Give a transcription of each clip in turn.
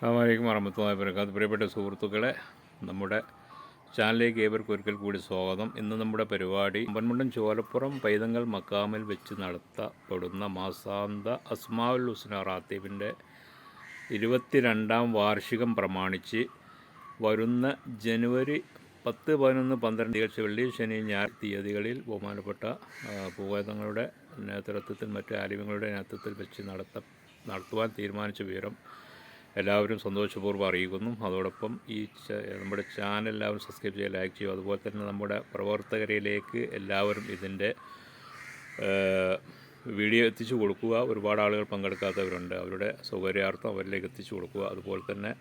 അസ്സാമലൈക്കും വറഹമത്തുള്ളാഹി വബറകാത്ത് പ്രിയപ്പെട്ട സുഹൃത്തുക്കളെ നമ്മുടെ ചാനലിലേക്ക് ഏവർക്കും ഒരിക്കൽ കൂടി സ്വാഗതം. ഇന്ന് നമ്മുടെ പരിപാടി പൊന്മുണ്ടൻ ചോലപ്പുറം പൈതങ്ങൾ മക്കാമിൽ വെച്ച് നടത്തപ്പെടുന്ന മാസാന്ത അസ്മാവുൽ ഹുസ്ന റാത്തീബിന്റെ ഇരുപത്തിരണ്ടാം വാർഷികം പ്രമാണിച്ച് വരുന്ന ജനുവരി പത്ത് പതിനൊന്ന് പന്ത്രണ്ട് തീയതി വെള്ളി ശനി ഞായർ തീയതികളിൽ ബഹുമാനപ്പെട്ട പൂവേദങ്ങളുടെ നേതൃത്വത്തിൽ മറ്റ് ആലിമ്യങ്ങളുടെ നേതൃത്വത്തിൽ വെച്ച് നടത്ത നടത്തുവാൻ തീരുമാനിച്ച വിവരം എല്ലാവരും സന്തോഷപൂർവം അറിയിക്കുന്നു. അതോടൊപ്പം ഈ നമ്മുടെ ചാനൽ എല്ലാവരും സബ്സ്ക്രൈബ് ചെയ്യുക ലൈക്ക് ചെയ്യുക. അതുപോലെ തന്നെ നമ്മുടെ പ്രവർത്തകരിലേക്ക് എല്ലാവരും ഇതിന്റെ വീഡിയോ എത്തിച്ചു കൊടുക്കുക. ഒരുപാട് ആളുകൾ പങ്കെടുക്കാത്തവരുണ്ട്. അവരുടെ സൗകര്യാർത്ഥം അവരിലേക്ക് എത്തിച്ചു കൊടുക്കുക. അതുപോലെ തന്നെ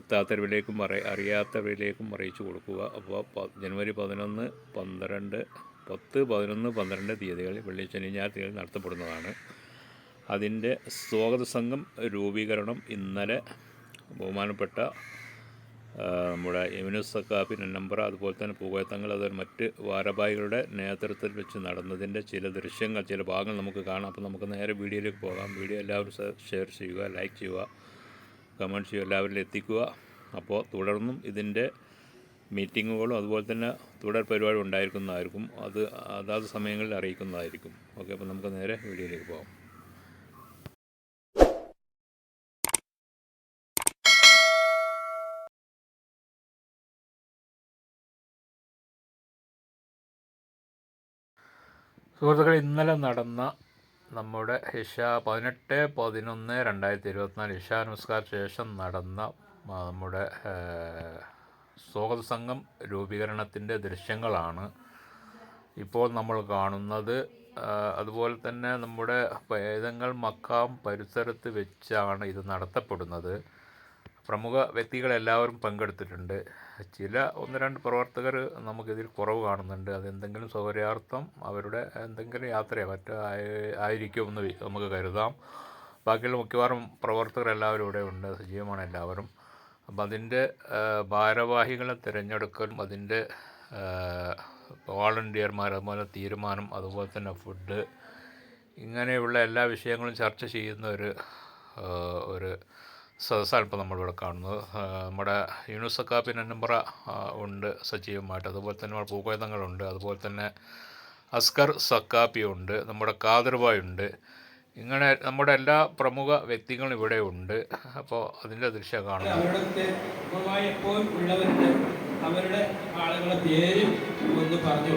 എത്താത്തവരിലേക്കും അറി അറിയാത്തവരിലേക്കും അറിയിച്ചു കൊടുക്കുക. അപ്പോൾ ജനുവരി പതിനൊന്ന് പന്ത്രണ്ട് പത്ത് പതിനൊന്ന് പന്ത്രണ്ട് തീയതികളിൽ വെള്ളി ശനി ഞായർ തീയതി നടത്തപ്പെടുന്നതാണ്. അതിന്റെ സ്വാഗത സംഘം രൂപീകരണം ഇന്നലെ ബഹുമാനപ്പെട്ട നമ്മുടെ എമിനുസ് സക്കാഫി നമ്പർ അതുപോലെ തന്നെ പൂകോയത്തങ്ങൾ അത് മറ്റ് വാരഭായികളുടെ നേതൃത്വത്തിൽ വെച്ച് നടന്നതിന്റെ ചില ദൃശ്യങ്ങൾ ചില ഭാഗങ്ങൾ നമുക്ക് കാണാം. അപ്പോൾ നമുക്ക് നേരെ വീഡിയോയിലേക്ക് പോകാം. വീഡിയോ എല്ലാവരും ഷെയർ ചെയ്യുക ലൈക്ക് ചെയ്യുക കമന്റ് ചെയ്യുക എല്ലാവരിലും എത്തിക്കുക. അപ്പോൾ തുടർന്നും ഇതിന്റെ മീറ്റിങ്ങുകളും അതുപോലെ തന്നെ തുടർ പരിപാടി ഉണ്ടായിരിക്കുന്നതായിരിക്കും. അത് അതാത് സമയങ്ങളിൽ അറിയിക്കുന്നതായിരിക്കും. ഓക്കെ അപ്പോൾ നമുക്ക് നേരെ വീഡിയോയിലേക്ക് പോകാം. സുഹൃത്തുക്കളെ ഇന്നലെ നടന്ന നമ്മുടെ ഇഷ പതിനെട്ട് പതിനൊന്ന് രണ്ടായിരത്തി ഇരുപത്തിനാല് ഇഷാ നമസ്കാര ശേഷം നടന്ന നമ്മുടെ സ്വാഗത സംഘം രൂപീകരണത്തിന്റെ ദൃശ്യങ്ങളാണ് ഇപ്പോൾ നമ്മൾ കാണുന്നത്. അതുപോലെ തന്നെ നമ്മുടെ വേദങ്ങൾ മക്കാം പരിസരത്ത് വെച്ചാണ് ഇത് നടത്തപ്പെടുന്നത്. പ്രമുഖ വ്യക്തികളെല്ലാവരും പങ്കെടുത്തിട്ടുണ്ട്. ചില ഒന്ന് രണ്ട് പ്രവർത്തകർ നമുക്കിതിൽ കുറവ് കാണുന്നുണ്ട്. അതെന്തെങ്കിലും സൗകര്യാർത്ഥം അവരുടെ എന്തെങ്കിലും യാത്രയോ മറ്റോ ആയി- ആയിരിക്കുമെന്ന് നമുക്ക് കരുതാം. ബാക്കിയുള്ള മിക്കവാറും പ്രവർത്തകരെല്ലാവരും ഇവിടെ ഉണ്ട്. സജീവമാണ് എല്ലാവരും. അപ്പം അതിന്റെ ഭാരവാഹികളെ തിരഞ്ഞെടുക്കലും അതിന്റെ വോളണ്ടിയർമാർ അതുപോലെ തീരുമാനം അതുപോലെ തന്നെ ഫുഡ് ഇങ്ങനെയുള്ള എല്ലാ വിഷയങ്ങളും ചർച്ച ചെയ്യുന്ന ഒരു ഒരു സദസ്സാണ് ഇപ്പോൾ നമ്മളിവിടെ കാണുന്നത്. നമ്മുടെ യൂനുസ് പിന്നെ നമ്പറ ഉണ്ട് സജീവമായിട്ട്. അതുപോലെ തന്നെ നമ്മുടെ പൂക്കോയതങ്ങളുണ്ട് അതുപോലെ തന്നെ അസ്കർ സക്കാപ്പി ഉണ്ട്. നമ്മുടെ കാദർബായ് ഉണ്ട്. ഇങ്ങനെ നമ്മുടെ എല്ലാ പ്രമുഖ വ്യക്തികളും ഇവിടെ ഉണ്ട്. അപ്പോൾ അതിന്റെ ദൃശ്യം കാണുന്നു. അവരുടെ ആളുകളെ പേരും ഒന്ന് പറഞ്ഞു.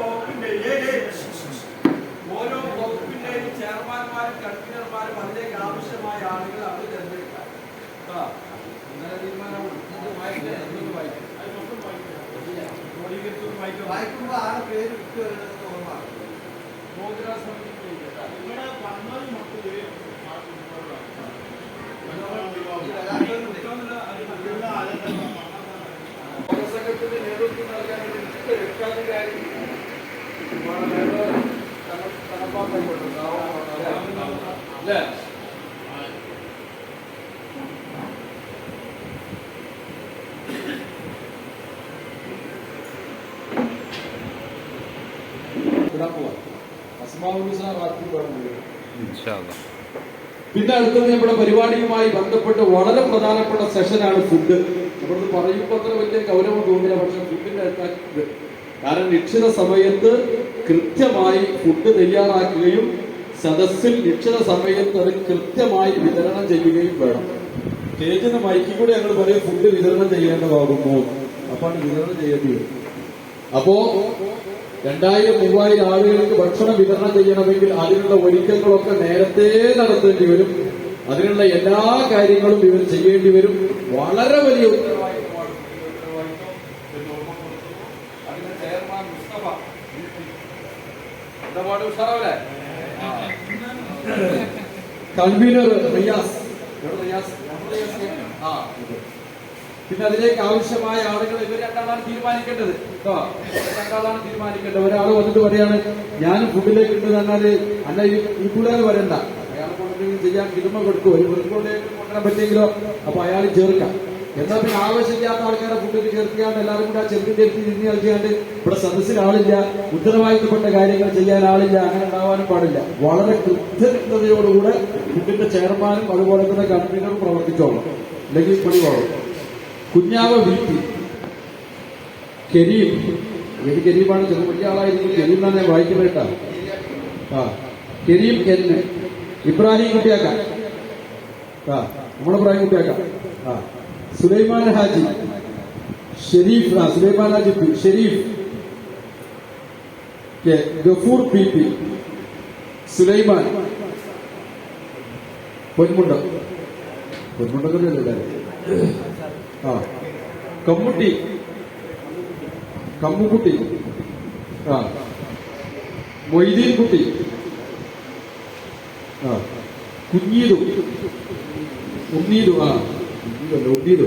വകുപ്പിന്റെ ഓരോ വകുപ്പിന്റെയും ചെയർമാൻമാരും കൺവീനർമാരും അതിലേക്ക് ആവശ്യമായ ആളുകൾ അവർ തിരഞ്ഞെടുക്കാം. വായിക്കുമ്പോൾ ആളെ പേര് വിട്ടു വരുന്നത് ഓർമ്മ മോതിര സമിതിക്ക് വേണ്ടിയിട്ടാണ്. പൗരസംഘത്തിന് നേതൃത്വം നൽകാൻ ഒരു വളരെ തണ- തണുപ്പാക്കപ്പെടുന്നു. അല്ലേ? പിന്നെ അടുത്തത് നമ്മുടെ പരിപാടിയുമായി ബന്ധപ്പെട്ട് വളരെ പ്രധാനപ്പെട്ട സെഷനാണ് ഫുഡ്. നമ്മളത് പറയുമ്പോൾ അത്ര വലിയ ഗൗരവം തോന്നില്ല പക്ഷെ ഫുഡിന്റെ കാരണം നിശ്ചിത സമയത്ത് കൃത്യമായി ഫുഡ് തയ്യാറാക്കുകയും സദസ്സിൽ നിശ്ചിത സമയത്ത് അത് കൃത്യമായി വിതരണം ചെയ്യുകയും വേണം. സ്റ്റേജിന് മൈക്കിൽ കൂടെ ഞങ്ങൾ പറയും ഫുഡ് വിതരണം ചെയ്യേണ്ടതാകുന്നു. അപ്പാണ് വിതരണം ചെയ്യേണ്ടി വരും അപ്പോ രണ്ടായിരം മൂവായിരം ആളുകൾക്ക് ഭക്ഷണം വിതരണം ചെയ്യണമെങ്കിൽ അതിനുള്ള ഒരുക്കങ്ങളൊക്കെ നേരത്തെ നടത്തേണ്ടി വരും. അതിനുള്ള എല്ലാ കാര്യങ്ങളും ഇവർ ചെയ്യേണ്ടി വരും. വളരെ വലിയ ഉത്തരവാദിത്തമാണ് ഈ ഉത്തരവാദിത്തം എന്ന് ഓർമ്മപ്പെടുത്തുന്നു. അതിന് ചെയർമാൻ മുസ്തഫ റിയാസ്. ആ. പിന്നെ അതിലേക്ക് ആവശ്യമായ ആളുകൾ ഇവർ രണ്ടാളാണ് തീരുമാനിക്കേണ്ടത്. കേട്ടോ? രണ്ടാളാണ് തീരുമാനിക്കേണ്ടത്. ഒരാൾ വന്നിട്ട് പറയാണ് ഞാൻ ഫുഡിലേക്ക് ഇട്ട് തന്നാൽ അല്ല ഈ കൂടുതൽ കൂടാതെ വരണ്ട അയാൾ കൊണ്ടെങ്കിലും ചെയ്യാൻ കിരുമ കൊടുക്കും. ഒരു വെറുതെ കൊണ്ടുവരാൻ പറ്റിയെങ്കിലോ? അപ്പൊ അയാൾ ചേർക്കാം എന്നാൽ പിന്നെ ആവശ്യമില്ലാത്ത ആൾക്കാരെ കൂട്ടത്തിൽ ചേർത്തിയാണ്ട് എല്ലാവരും കൂടെ ആ ചെറുപ്പിന്റെ അടുത്ത് കളിക്കാണ്ട് ഇവിടെ സദസ്സിൽ ആളില്ല ഉത്തരവാദിത്തപ്പെട്ട കാര്യങ്ങൾ ചെയ്യാൻ ആളില്ല അങ്ങനെ ഉണ്ടാവാനും പാടില്ല. വളരെ കൃത്യതയോടുകൂടെ ഫുഡിന്റെ ചെയർമാനും അതുപോലെ തന്നെ കമ്പനികളും പ്രവർത്തിച്ചോളാം. അല്ലെങ്കിൽ പണി കുഞ്ഞാവ് വീട്ടി കരീം. ഏത് കരീമാണ് ചെറു ആളായിരിക്കും. കരീം എന്നാണ് ഞാൻ വായിക്കുന്നത് ആ. കരീം എന്നെ ഇബ്രാഹിം കുട്ടിയാക്കാം. ആ. നമ്മുടെ ഇബ്രാഹിം കുട്ടിയാക്കാം. ആ. Sulaiman Haji. Sherif Sulaiman Haji P. Sherif. K. Gafoor P P. Sulaiman. Ponmunda. പൊന്മുണ്ടല്ലേ ആ. കമ്മുട്ടി. കമ്മുക്കുട്ടി ആ. മൊയ്തീൻ കുട്ടി. ആ. കുഞ്ഞീതു ഉണ്ണീതു ആ. ഉണ്ണീതു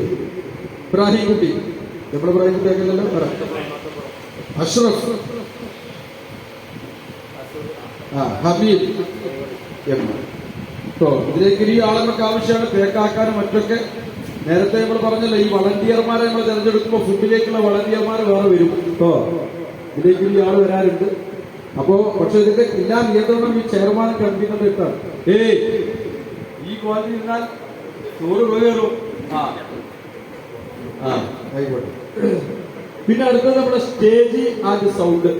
ഇബ്രാഹിം കുട്ടി. നമ്മൾ ഇബ്രാഹിം കുട്ടി ആക്കല്ലോ പറ. അഷ്റഫ്. ആ ഹബീബ്. കേട്ടോ ഇതിലേക്ക് ഈ ആളുകൾക്ക് ആവശ്യമാണ് തേക്കാക്കാനും മറ്റൊക്കെ. നേരത്തെ നമ്മൾ പറഞ്ഞല്ലോ ഈ വളണ്ടിയർമാരെ നമ്മൾ തിരഞ്ഞെടുക്കുമ്പോൾ ഫുഡിലേക്കുള്ള വളണ്ടിയർമാർ വേറെ വരും. കേട്ടോ ഇതിലേക്ക് ഈ ആൾ വരാറുണ്ട്. അപ്പോ പക്ഷെ ഇതിന്റെ എല്ലാ നിയന്ത്രണം ഈ ചെയർമാൻ കണ്ടിട്ടുണ്ട് ഇട്ടാണ് ഏയ് ഈ ക്വാളിറ്റി ഇരുന്നാൽ ചോറ് പോയോ പിന്നെ അടുത്തത് നമ്മുടെ സ്റ്റേജ് ആൻഡ് സൗണ്ട്.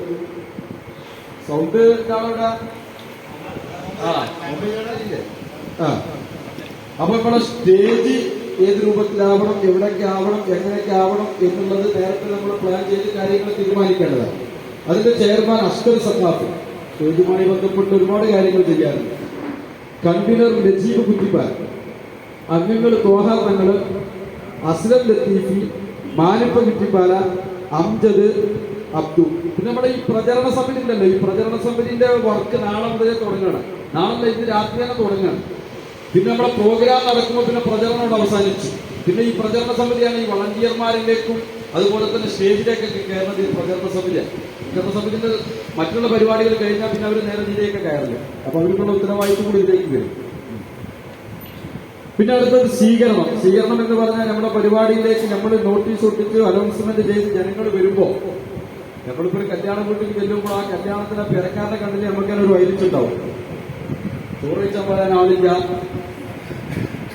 സൗണ്ട് ആ. അപ്പൊ നമ്മുടെ സ്റ്റേജ് ഏത് രൂപത്തിലാവണം എവിടെയൊക്കെ ആവണം എങ്ങനെയൊക്കെ ആവണം എന്നുള്ളത് നേരത്തെ നമ്മൾ പ്ലാൻ ചെയ്ത് കാര്യങ്ങൾ തീരുമാനിക്കേണ്ടതാണ്. അതിന്റെ ചെയർമാൻ അസ്കർ സത്താഫ് സ്റ്റേജുമായി ബന്ധപ്പെട്ട് ഒരുപാട് കാര്യങ്ങൾ ചെയ്യാറുണ്ട്. കൺവീനർ നജീബ് കുറ്റിപ്പാൻ അംഗങ്ങൾ തോഹ തങ്ങൾ അസ്ലം ലത്തീഫി മാനിപ്പ കുറ്റിപ്പാല അംജദ് അബ്ദു. പിന്നെ നമ്മുടെ ഈ പ്രചരണ സമിതി ഉണ്ടല്ലോ. ഈ പ്രചരണ സമിതിന്റെ വർക്ക് നാളെ മുതലേ തുടങ്ങണം നാളെ ഇന്ന് രാത്രി തന്നെ തുടങ്ങണം പിന്നെ നമ്മുടെ പ്രോഗ്രാം നടക്കുമ്പോൾ പിന്നെ പ്രചരണം അവസാനിച്ചു. പിന്നെ ഈ പ്രചരണ സമിതിയാണ് ഈ വളണ്ടിയർമാരിലേക്കും അതുപോലെ തന്നെ സ്റ്റേജിലേക്കൊക്കെ കയറുന്നത് ഈ പ്രചരണ സമിതിയാണ്. പ്രചരണ സമിതിന്റെ മറ്റുള്ള പരിപാടികൾ കഴിഞ്ഞാൽ പിന്നെ അവർ നേരെ ഇതിലേക്ക് കയറില്ല അപ്പൊ അവർക്കുള്ള ഉത്തരവാദിത്വം കൂടി ഇതിലേക്ക് വരും. പിന്നെ അടുത്തത് സ്വീകരണം. സ്വീകരണം എന്ന് പറഞ്ഞാൽ നമ്മുടെ പരിപാടിയിലേക്ക് നമ്മൾ നോട്ടീസ് ഒട്ടിച്ച് അനൗൺസ്മെന്റ് ചെയ്ത് ജനങ്ങൾ വരുമ്പോ നമ്മളിപ്പോ ഒരു കല്യാണ വീട്ടിൽ ചെല്ലുമ്പോൾ ആ കല്യാണത്തിന് പിറക്കാരുടെ കണ്ണിൽ ഒരു വൈരിച്ചുണ്ടാവും ചോറ് വെച്ചാൽ പറയാൻ ആളില്ല.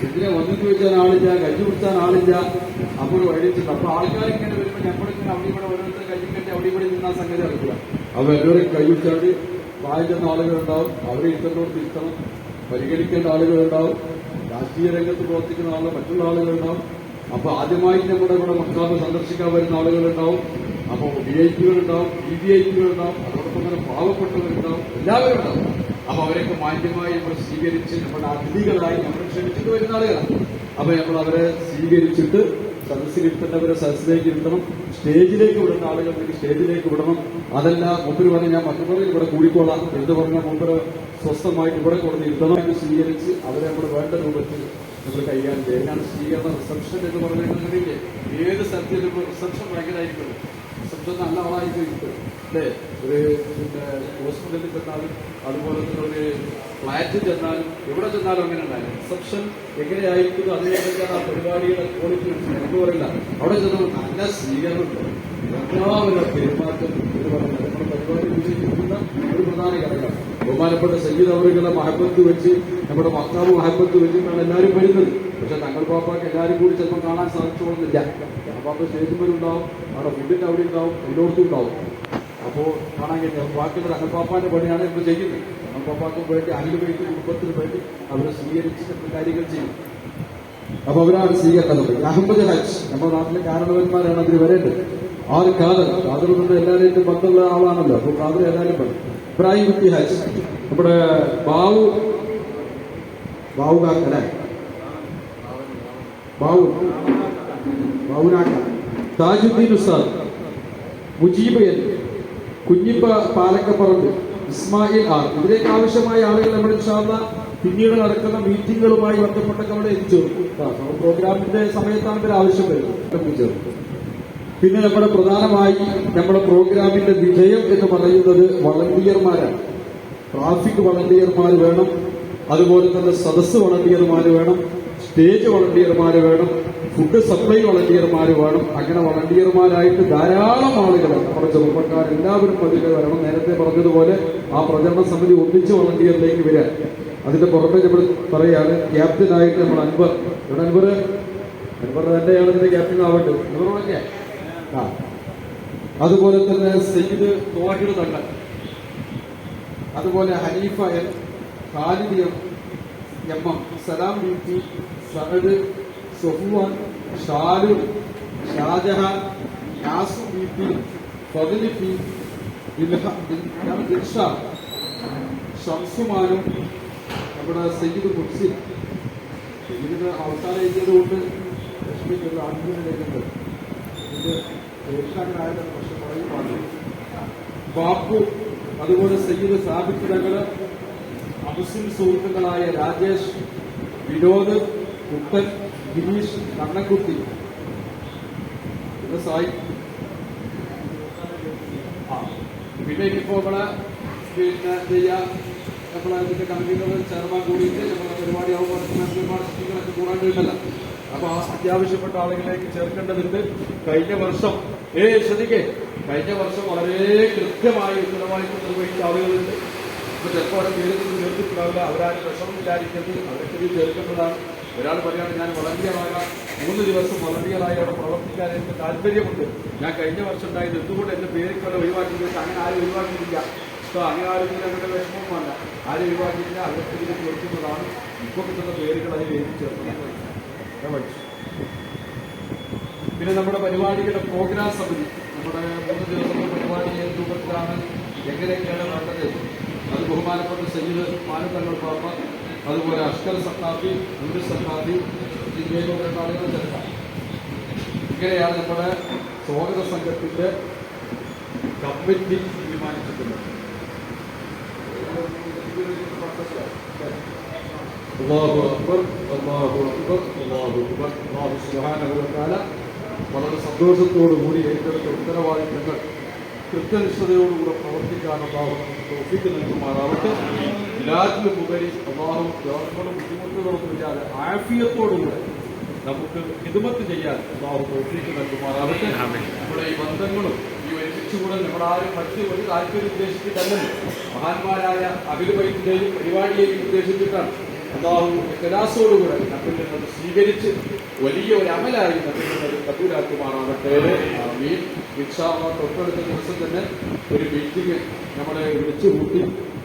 ഇതിനെ വന്നിട്ട് വെച്ചാൽ ആളില്ല. കഞ്ഞി കുടിച്ചാൻ ആളില്ല. അപ്പൊ ഒരു വൈലിച്ചുണ്ട് അപ്പൊ ആൾക്കാർ ഇങ്ങനെ വരുമ്പോൾ നമ്മളിങ്ങനെ അവിടെ ഇവിടെ ഓരോരുത്തർ കയ്യും അവിടെ ഇവിടെ നിന്നാ സംഗതി നടക്കുക. അപ്പൊ എല്ലാവരും കൈ വിട്ടാണ്ട് വായിക്കുന്ന ആളുകളുണ്ടാവും. അവരെ ഇഷ്ടത്തോട് തിരുത്തണം പരിഗണിക്കേണ്ട ആളുകളുണ്ടാവും. രാഷ്ട്രീയ രംഗത്ത് പ്രവർത്തിക്കുന്ന ആളുകൾ മറ്റുള്ള ആളുകളുണ്ടാവും അപ്പൊ ആദ്യമായി നമ്മുടെ ഇവിടെ മക്കാബ് സന്ദർശിക്കാൻ വരുന്ന ആളുകളുണ്ടാവും അപ്പൊ വി ഐ പികളുണ്ടാവും വി വി ഐ പികളുണ്ടാവും അതോടൊപ്പം തന്നെ പാവപ്പെട്ടവരുണ്ടാവും എല്ലാവരും ഉണ്ടാവും. അപ്പൊ അവരൊക്കെ മാന്യമായി നമ്മൾ സ്വീകരിച്ച് നമ്മുടെ അതിഥികളായി നമ്മൾ ക്ഷണിച്ചിട്ട് വരുന്ന ആളുകളാണ്. അപ്പൊ നമ്മൾ അവരെ സ്വീകരിച്ചിട്ട് സദസ്സിൽ ഇരുത്തേണ്ടവരെ സദസ്സിലേക്ക് ഇരുത്തണം സ്റ്റേജിലേക്ക് വിടുന്ന ആളുകൾക്ക് സ്റ്റേജിലേക്ക് വിടണം. അതല്ല മുമ്പിൽ പറഞ്ഞ് ഞാൻ മറ്റുള്ളവരിൽ ഇവിടെ കൂടിക്കോളാം. എന്ന് പറഞ്ഞാൽ മുമ്പിൽ സ്വസ്ഥമായിട്ട് ഇവിടെ കൊടുത്ത് ഇരുത്തണം സ്വീകരിച്ച് അവരെ നമ്മുടെ വേണ്ട രൂപത്തിൽ നമ്മൾ കൈകാര്യം ചെയ്യുക ഞാൻ സ്വീകരണ റിസപ്ഷൻ എന്ന് പറഞ്ഞിട്ടുണ്ടെങ്കിൽ ഏത് സ്ഥലത്തിലും നമ്മൾ റിസപ്ഷൻ ഭയങ്കരമായിരിക്കും റിസപ്ഷൻ നല്ല ആളായിട്ട് ഇരിക്കും അല്ലേ? ഒരു ഹോസ്പിറ്റലിൽ ചെന്നാലും അതുപോലെ തന്നെ ഒരു ഫ്ലാറ്റിൽ ചെന്നാലും എവിടെ ചെന്നാലും അങ്ങനെ ഉണ്ടായിരുന്നു റിസപ്ഷൻ എങ്ങനെയായിരിക്കുന്നു അതിനെക്കുറിച്ചാണ് ആ പരിപാടിയുടെ ക്വാളിറ്റി എനിക്ക് പറയില്ല അവിടെ ചെന്നാൽ നല്ല സ്വീകരണമുണ്ട്. എല്ലാവരും പെരുമാറ്റം എന്ന് പറയുന്നത് നമ്മുടെ പരിപാടി വിജയിപ്പിക്കുന്ന ഒരു പ്രധാന ഘടകമാണ് ബഹുമാനപ്പെട്ട സയ്യിദ് അവരുടെ മഹബത്ത് വെച്ച് നമ്മുടെ മക്കാവ് മഹബത്ത് വെച്ചിട്ടാണ് എല്ലാവരും വരുന്നത്. പക്ഷെ തങ്ങൾ പാപ്പാക്ക് എല്ലാവരും കൂടി ചിലപ്പോൾ കാണാൻ സാധിച്ചോളുന്നില്ല. പാപ്പ സ്റ്റേജിന്മേലുണ്ടാവും അവിടെ ഫുഡിന്റെ അവിടെ ഉണ്ടാവും എല്ലായിടത്തും ഉണ്ടാവും. അപ്പോൾ കാണാൻ കഴിഞ്ഞാൽ ബാക്കിയുള്ള തങ്ങൾ പാപ്പാന്റെ പണിയാണ് ഇപ്പൊ ചെയ്യുന്നത്. പാപ്പാക്കും വേണ്ടി അനിൽ വേണ്ടി കുടുംബത്തിന് വേണ്ടി അവരെ സ്വീകരിച്ച് കാര്യങ്ങൾ ചെയ്യും. അപ്പൊ അവരാണ് സ്വീകരണത് അഹമ്മദ് ഹജ് നമ്മുടെ നാട്ടിലെ കാരണവന്മാരാണ് അതിന് വരേണ്ടത്. ആറ് കാതൽ കാതൽ കൊണ്ട് എല്ലാവരെയും ബന്ധമുള്ള ആളാണല്ലോ. അപ്പൊ കാതൽ എല്ലാവരും പറയും ഇബ്രാഹിം കുട്ടി ഹജ് നമ്മുടെ ബാവു ബാവു കാക്ക അല്ലേ? ബാവു ബാവുനാക്ക താജുദ്ദീൻ ഉസ്താദ് മുജീബ് എൻ കുഞ്ഞിപ്പ പാലക്കപ്പറമ്പ് ഇസ്മായിൽ ആർ ഇതിലേക്ക് ആവശ്യമായ ആളുകൾ നമ്മൾ ഇൻഷാല്ല പിന്നീട് നടക്കുന്ന മീറ്റിങ്ങുകളുമായി ബന്ധപ്പെട്ടൊക്കെ അവിടെ എത്തിച്ചേർക്കും പ്രോഗ്രാമിന്റെ സമയത്താണ് ഇവർ ആവശ്യം വരുന്നത്. പിന്നെ നമ്മുടെ പ്രധാനമായി നമ്മുടെ പ്രോഗ്രാമിന്റെ വിജയം എന്ന് പറയുന്നത് വളണ്ടിയർമാരാണ്. ട്രാഫിക് വളണ്ടിയർമാർ വേണം. അതുപോലെ തന്നെ സദസ് വളണ്ടിയർമാർ വേണം. സ്റ്റേജ് വളണ്ടിയർമാർ വേണം. ഫുഡ് സപ്ലൈ വളണ്ടിയർമാർ വേണം അങ്ങനെ വളണ്ടിയർമാരായിട്ട് ധാരാളം ആളുകൾ നമ്മുടെ ചെറുപ്പക്കാർ എല്ലാവരും അതിൽ വരണം. നേരത്തെ പറഞ്ഞതുപോലെ ആ പ്രചരണ സമിതി ഒന്നിച്ച് വളണ്ടിയറിലേക്ക് വരാൻ അതിന്റെ പുറമെ നമ്മൾ പറയാണ് ക്യാപ്റ്റനായിട്ട് നമ്മൾ അൻവർ. ഇവിടെ അൻവർ അൻവർ തന്നെയാണ് ഇതിന്റെ ക്യാപ്റ്റൻ ആവട്ടെ. അൻവർ ആ. അതുപോലെ തന്നെ സയ്യിദ് തോഹിർ തങ്ങൾ. അതുപോലെ Haneefa N Khalid M M M Salam B P Sahad Sofuvan Shalu Shajahan Yasu B P Fathili P Dilsha ഷംസുമാനും നമ്മുടെ സയ്യിദ് മുഹ്സിൻ ഇതിന് അവസാനം എഴുതിയത് കൊണ്ട് ലക്ഷ്മിക്കുള്ള ആത്മീയതയുണ്ട് ഇതിന്റെ രക്ഷാകരായ പക്ഷെ പറയും പാടില്ല. ബാപ്പു അതുപോലെ സയ്യിദ് സാബിത്ത് തങ്ങൾ മുസ്ലിം സുഹൃത്തുക്കളായ രാജേഷ് വിനോദ് കുട്ടൻ ഗിരീഷ് കണ്ണക്കുട്ടി സായി. പിന്നെ ഇനിയിപ്പോ നമ്മളെ പിന്നെ ചെയ്യാ നമ്മളെ ഇതിന്റെ കമ്മിറ്റികൾ ചെയർമാൻ കൂടിയിട്ട് നമ്മളെ പരിപാടി ആവുമ്പോൾ സ്ത്രീകളൊക്കെ കൂടാണ്ടില്ല അപ്പൊ ആ അത്യാവശ്യപ്പെട്ട ആളുകളിലേക്ക് ചേർക്കേണ്ടതുണ്ട്. കഴിഞ്ഞ വർഷം ഏ ശ്രദ്ധിക്കേ കഴിഞ്ഞ വർഷം വളരെ കൃത്യമായി ഉത്തരവാദിത്വം നിർവഹിച്ച ആളുകളുണ്ട്. ഇപ്പൊ ചിലപ്പോൾ അവരെ പേര് ചേർത്തിട്ടുണ്ടാവില്ല അവരാരും വിഷമമില്ലായിരിക്കുന്നത് അവരൊക്കെ ചെറിയ ചേർക്കേണ്ടതാണ്. ഒരാൾ പറയാണ് ഞാൻ വളണ്ടിയറാകാം. മൂന്ന് ദിവസം വളണ്ടിയറായി അവിടെ പ്രവർത്തിക്കാൻ എനിക്ക് താല്പര്യമുണ്ട്. ഞാൻ കഴിഞ്ഞ വർഷം ഉണ്ടായത് എന്തുകൊണ്ട് എന്റെ പേരുകളെ ഒഴിവാക്കിയിട്ട് അങ്ങനെ ആരും ഒഴിവാക്കിയിട്ടില്ല. സോ അങ്ങനെ ആരും ഞങ്ങളുടെ വിഷമവുമല്ല. ആരും ഒഴിവാക്കിയിട്ടില്ല. അവർക്ക് ഇതിൽ ചേർക്കുന്നതാണ് ഇപ്പോൾ കിട്ടുന്ന പേരുകൾ അതിൽ എഴുതി ചേർക്കുന്നത് പിന്നെ നമ്മുടെ പരിപാടിയുടെ പ്രോഗ്രാം സമിതി. നമ്മുടെ മൂന്ന് ദിവസത്തെ പരിപാടി രൂപത്തിലാണ്? എങ്ങനെയൊക്കെയാണ് വേണ്ടത്? അത് ബഹുമാനപ്പെട്ട സജീവ് മാനത്തങ്ങൾ പാപ്പ അതുപോലെ അഷ്കർ സഖാഫി നൂര് സഖാഫി ജില്ലയിലുള്ള ആളുകൾ ചേർക്കാം ഇങ്ങനെയാണ് നമ്മുടെ സ്വാഗത സംഘത്തിന്റെ കമ്മിറ്റി തീരുമാനിച്ചിട്ടുള്ളത്. അക്ബർ അക്ബർ അക്ബർ വളരെ സന്തോഷത്തോടു കൂടി ഏറ്റെടുത്ത ഉത്തരവാദിത്തങ്ങൾ കൃത്യനിഷ്ഠതയോടുകൂടെ പ്രവർത്തിക്കാനുള്ള തോഫിക്ക് നൽകുമാറാവട്ടെ. എല്ലാത്തിലും ഉപരി അള്ളാഹും ഗവൺമെന്റ് ബുദ്ധിമുട്ടുകളൊന്നും ഇല്ലാതെ ആഫിയത്തോടുകൂടെ നമുക്ക് ഹിതുമത്ത് ചെയ്യാൻ അള്ളാഹു തോഫിക്ക് നൽകുമാറാവട്ടെ. നമ്മുടെ ഈ ബന്ധങ്ങളും ഈ ഒരുമിച്ചുകൂടെ നമ്മളാരും മറ്റ് ഒരു താല്പര്യം ഉദ്ദേശിച്ചിട്ടല്ലല്ലോ. മഹാന്മാരായ അഖിൽ വൈദ്യുതയും പരിപാടിയെയും ഉദ്ദേശിച്ചിട്ടാണ് അള്ളാഹു ഇഖലാസോടുകൂടെ നമ്മിൽ നിന്നത് സ്വീകരിച്ച് വലിയ ഒരു അമലായി നമ്മിൽ നിന്നത് കബൂലാക്കുമാറാവട്ടെ ഇൻഷാള്ള തൊട്ടടുത്ത ദിവസം തന്നെ ഒരു മീറ്റിംഗ് നമ്മളെ വിളിച്ചു കൂട്ടി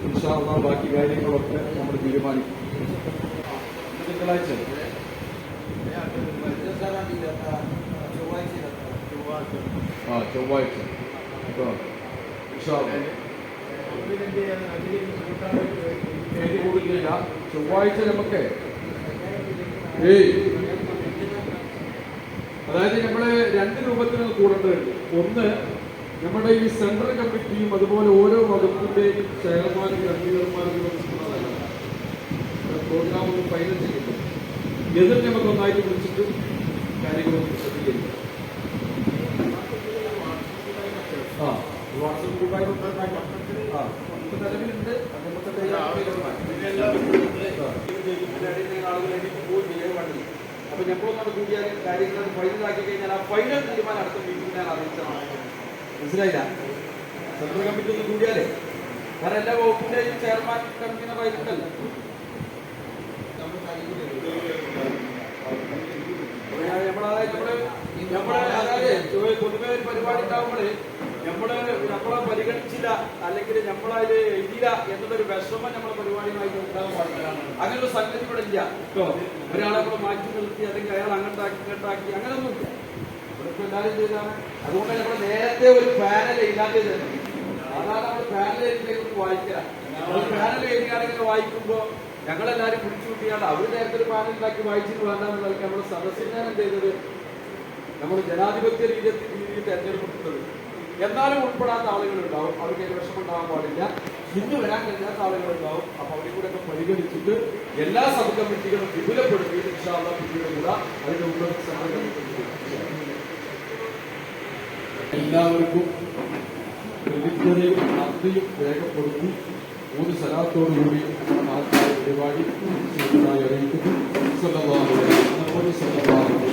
ഇൻഷാള്ള ബാക്കി കാര്യങ്ങളൊക്കെ നമ്മൾ തീരുമാനിക്കും. തിങ്കളാഴ്ച ആ ചൊവ്വാഴ്ച. ഇൻഷാള്ള എഴുതി കൊടുക്കില്ല ചൊവ്വാഴ്ച നമുക്ക് ഏയ്. അതായത് നമ്മൾ രണ്ട് രൂപത്തിൽ കൂടേണ്ടതുണ്ട് ഒന്ന് നമ്മുടെ ഈ സെൻട്രൽ കമ്മിറ്റിയും അതുപോലെ ഓരോ വകുപ്പിന്റെയും ചെയർമാനും കൺവീനർമാരും പ്രോഗ്രാം ഒന്ന് ഫൈനൽ ചെയ്യുന്നു എതിർ നമുക്ക് ഒന്നായിട്ട് വിളിച്ചിട്ട് കാര്യങ്ങളൊന്നും ശ്രദ്ധിക്കുന്നു ആ. വാട്സപ്പ് ഗ്രൂപ്പായി ആ. നിലവിലുണ്ട്. അപ്പൊ ഞങ്ങളൊന്നാണ് കൂടിയാൽ കാര്യങ്ങൾ ഫൈനലാക്കി കഴിഞ്ഞാൽ ആ ഫൈനൽ തീരുമാനം അടുത്ത മീറ്റിംഗ് ഞാൻ അറിയിച്ചതാണ് മനസ്സിലായില്ല? സെൻട്രൽ കമ്മിറ്റി ഒന്ന് കൂടിയാലേ? കാരണം എല്ലാ വകുപ്പിന്റെയും ചെയർമാൻ കൺവീനർ ആയിട്ടുണ്ടല്ലോ നമ്മളെ നമ്മൾ നമ്മളെ അതായത് പൊതുവെ ഒരു പരിപാടി ഉണ്ടാകുമ്പോഴേ നമ്മൾ നമ്മളെ പരിഗണിച്ചില്ല അല്ലെങ്കിൽ നമ്മളതിൽ എഴുതിയില്ല എന്നൊരു വിഷമം നമ്മളെ പരിപാടിയുമായിട്ട് ഉണ്ടാകാൻ പാടില്ല. അങ്ങനെ ഒരു സംഗതി ഇവിടെ ഇല്ല. കേട്ടോ ഒരാളെ നമ്മൾ മാറ്റി നിർത്തി അല്ലെങ്കിൽ അയാൾ അങ്ങോട്ടാക്കി ഇങ്ങോട്ടാക്കി അങ്ങനെയൊന്നുമില്ല ഇവിടെ ഇപ്പൊ എല്ലാവരും ചെയ്താണ്. അതുകൊണ്ട് നമ്മൾ നേരത്തെ ഒരു പാനൽ ഇല്ലാതെ അതാണ് നമ്മൾ പാനൽ എഴുതിലേക്ക് വായിക്കുക. പാനൽ എഴുതിയാണെങ്കിൽ വായിക്കുമ്പോ ഞങ്ങളെല്ലാരും പിടിച്ചു കൂട്ടിയാണ് അവർ നേരത്തെ ഒരു പാനൽ ഉണ്ടാക്കി വായിച്ചിട്ട് വേണ്ടാന്ന് നമ്മുടെ സദസ്സിനാണ് എന്ത് ചെയ്തത്? നമ്മൾ ജനാധിപത്യ രീതി രീതിയിൽ തെരഞ്ഞെടുക്കുന്നത് എന്നാലും ഉൾപ്പെടാത്ത ആളുകളുണ്ടാവും. അവർക്ക് വിഷമം ഉണ്ടാവാൻ പാടില്ല. ഇന്ന് വരാൻ കഴിയാത്ത ആളുകളുണ്ടാവും. അപ്പൊ അവരെ കൂടെ പരിഗണിച്ചിട്ട് എല്ലാ സബ് കമ്മിറ്റികളും വിപുലപ്പെടുത്തി ഇൻഷാള്ള കുട്ടിയുടെ അതിന്റെ ഉള്ളത് എല്ലാവർക്കും പ്രതിജ്ഞതയും നന്ദിയും രേഖപ്പെടുത്തി മൂന്ന് സ്ഥലത്തോടുകൂടി പരിപാടി അറിയിക്കുന്നു. സ്വന്തമാകുന്നു സ്വന്തമാകുന്നു